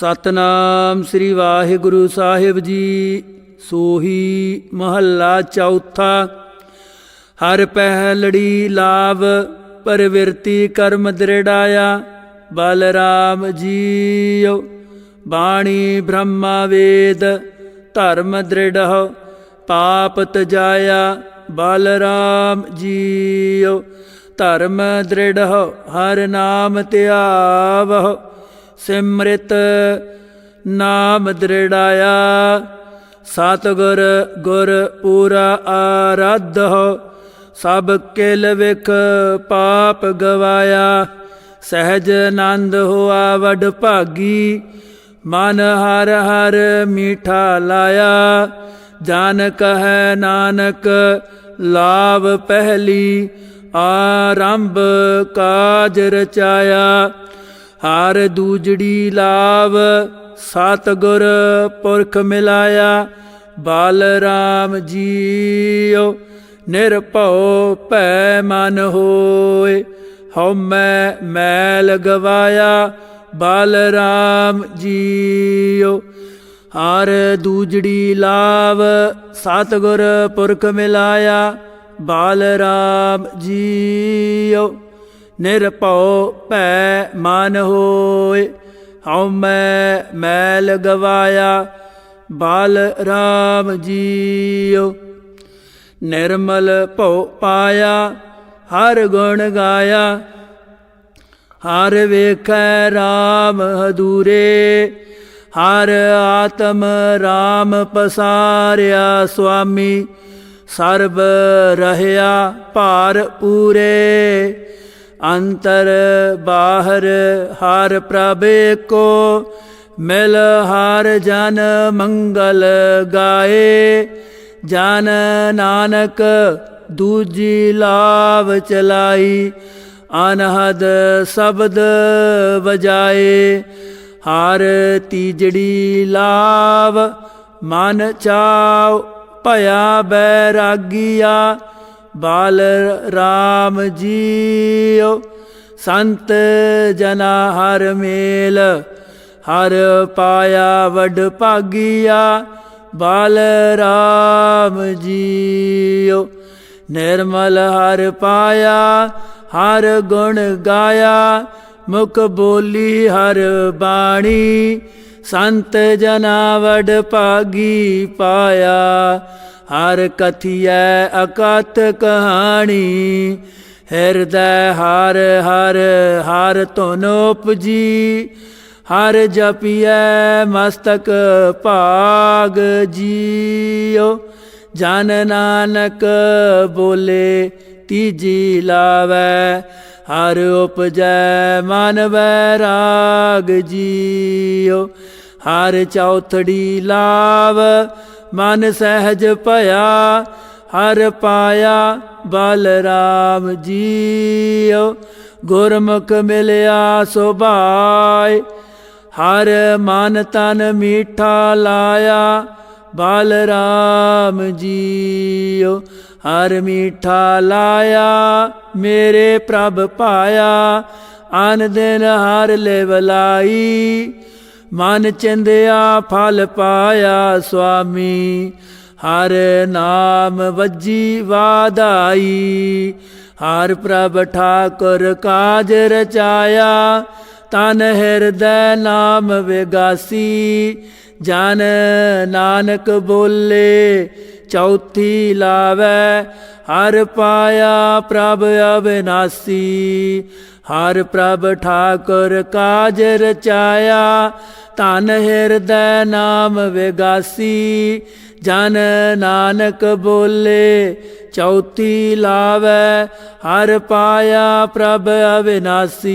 ਸਤਨਾਮ ਸ੍ਰੀ ਵਾਹਿਗੁਰੂ ਸਾਹਿਬ ਜੀ। ਸੋਹੀ ਮਹੱਲਾ ਚੌਥਾ। ਹਰ ਪਹਿਲੜੀ ਲਾਭ ਪਰਵਿਰਤੀ ਕਰਮ ਦ੍ਰਿੜਾਇਆ। ਬਲਰਾਮ ਜੀਓ ਬਾਣੀ ਬ੍ਰਹਮਾ ਵੇਦ, ਧਰਮ ਦ੍ਰਿੜਹੁ। ਪਾਪ ਤਜਾਇਆ ਬਲਰਾਮ ਜੀਓ ਧਰਮ ਦ੍ਰਿੜਹੁ, ਹਰ ਨਾਮ ਧਿਆਵਹੁ। ਸਿਮਰਿਤ ਨਾਮ ਦ੍ਰਿੜਾਇਆ। ਸਤਿਗੁਰ ਗੁਰ ਪੂਰਾ ਆਰਾਧ ਹੋ, ਸਭ ਕਿਲ ਵਿਖ ਪਾਪ ਗਵਾਇਆ। ਸਹਿਜ ਆਨੰਦ ਹੋਆ ਵਡ ਭਾਗੀ, ਮਨ ਹਰ ਹਰ ਮੀਠਾ ਲਾਇਆ। ਜਨ ਕਹੈ ਨਾਨਕ ਲਾਭ ਪਹਿਲੀ, ਆਰੰਭ ਕਾਜ ਰਚਾਇਆ। ਹਰ ਦੂਜੜੀ ਲਾਭ ਸਤਿਗੁਰ ਪੁਰਖ ਮਿਲਾਇਆ। ਬਾਲ ਰਾਮ ਜੀਓ ਨਿਰਭਉ ਭੈ ਮਨ ਹੋਏ। ਹਉ ਮੈਂ ਮੈਲ ਗਵਾਇਆ, ਬਾਲ ਰਾਮ ਜੀਓ ਹਰ ਦੂਜੜੀ ਲਾਭ ਸਤਿਗੁਰ ਪੁਰਖ ਮਿਲਾਇਆ। ਬਾਲ ਰਾਮ ਜੀਓ ਨਿਰਭਉ ਭੈ ਮਨ ਹੋਏ ਹਉ ਮੈਂ ਮੈਲ ਗਵਾਇਆ, ਬਾਲ ਰਾਮ ਜੀਓ ਨਿਰਮਲ ਭਉ ਪਾਇਆ, ਹਰ ਗੁਣ ਗਾਇਆ, ਹਰ ਵੇਖੈ RAM ਹਦੂਰੇ, ਹਰ ਆਤਮ RAM ਪਸਾਰਿਆ ਸੁਆਮੀ, ਸਰਬ ਰਹਿਆ ਭਾਰ ਪੂਰੇ। ਅੰਤਰ ਬਾਹਰ ਹਰ ਪ੍ਰਭ ਕੋ, ਮਿਲ ਹਰ ਜਨ ਮੰਗਲ ਗਾਏ। ਜਨ ਨਾਨਕ ਦੂਜੀ ਲਾਭ ਚਲਾਈ, ਅਨਹਦ ਸ਼ਬਦ ਵਜਾਏ। ਹਰ ਤੀਜੜੀ ਲਾਭ ਮਨ ਚਾਉ ਭਇਆ ਬੈਰਾਗੀਆ ਬਾਲ ਰਾਮ ਜੀਓ। ਸੰਤ ਜਨਾ ਹਰ ਮੇਲ, ਹਰ ਪਾਇਆ ਵਡ ਭਾਗੀਆ। ਬਾਲ ਰਾਮ ਜੀਓ, ਨਿਰਮਲ ਹਰ ਪਾਇਆ, ਹਰ ਗੁਣ ਗਾਇਆ। ਮੁਖ ਬੋਲੀ ਹਰ ਬਾਣੀ, ਸੰਤ ਜਨਾ ਵਡ ਭਾਗੀ ਪਾਇਆ। ਹਰ ਕਥਿਐ ਅਕਥ ਕਹਾਣੀ, ਹਿਰਦੈ ਹਰ ਹਰ ਹਰ ਧੁਨ ਉਪਜੀ, ਹਰ ਜਪੀਐ ਮਸਤਕ ਭਾਗ ਜੀਓ ਜਨ ਨਾਨਕ ਬੋਲੇ, ਤੀਜੀ ਲਾਵੈ, ਹਰ ਉਪਜੈ ਮਨ ਬੈਰਾਗ ਜੀਓ ਹਰ ਚੌਥੜੀ ਲਾਵ ਮਨ ਸਹਿਜ ਭਇਆ, ਹਰ ਪਾਇਆ ਬਲਰਾਮ ਰਾਮ ਜੀਓ ਗੁਰਮੁਖ ਮਿਲਿਆ ਸੁਭਾਇ ਹਰ ਮਨ ਤਨ ਮੀਠਾ ਲਾਇਆ ਬਲਰਾਮ ਰਾਮ ਜੀਓ ਹਰ ਮੀਠਾ ਲਾਇਆ, ਮੇਰੇ ਪ੍ਰਭ ਪਾਇਆ ਆਨ ਦਿਨ ਹਰ ਲੇਵਲਾਈ ਮਨ ਚਿੰਦਿਆ ਫਲ ਪਾਇਆ ਸੁਆਮੀ ਹਰ ਨਾਮ ਵੱਜੀ ਵਾਧਾਈ। ਹਰ ਪ੍ਰਭ ਠਾਕੁਰ ਕਾਜ ਰਚਾਇਆ ਤਨ ਹਿਰਦੈ ਨਾਮ ਵਿਗਾਸੀ, ਜਨ ਨਾਨਕ ਬੋਲੇ, ਚੌਥੀ ਲਾਵੈ, ਹਰ ਪਾਇਆ ਪ੍ਰਭ ਅਵਿਨਾਸੀ, ਹਰ ਪ੍ਰਭ ਠਾਕੁਰ ਕਾਜ ਰਚਾਇਆ, ਧਨ ਹਿਰਦੈ ਨਾਮ ਵਿਗਾਸੀ, ਜਨ ਨਾਨਕ ਬੋਲੇ, ਚੌਥੀ ਲਾਵੈ, ਹਰ ਪਾਇਆ ਪ੍ਰਭ ਅਵਿਨਾਸੀ।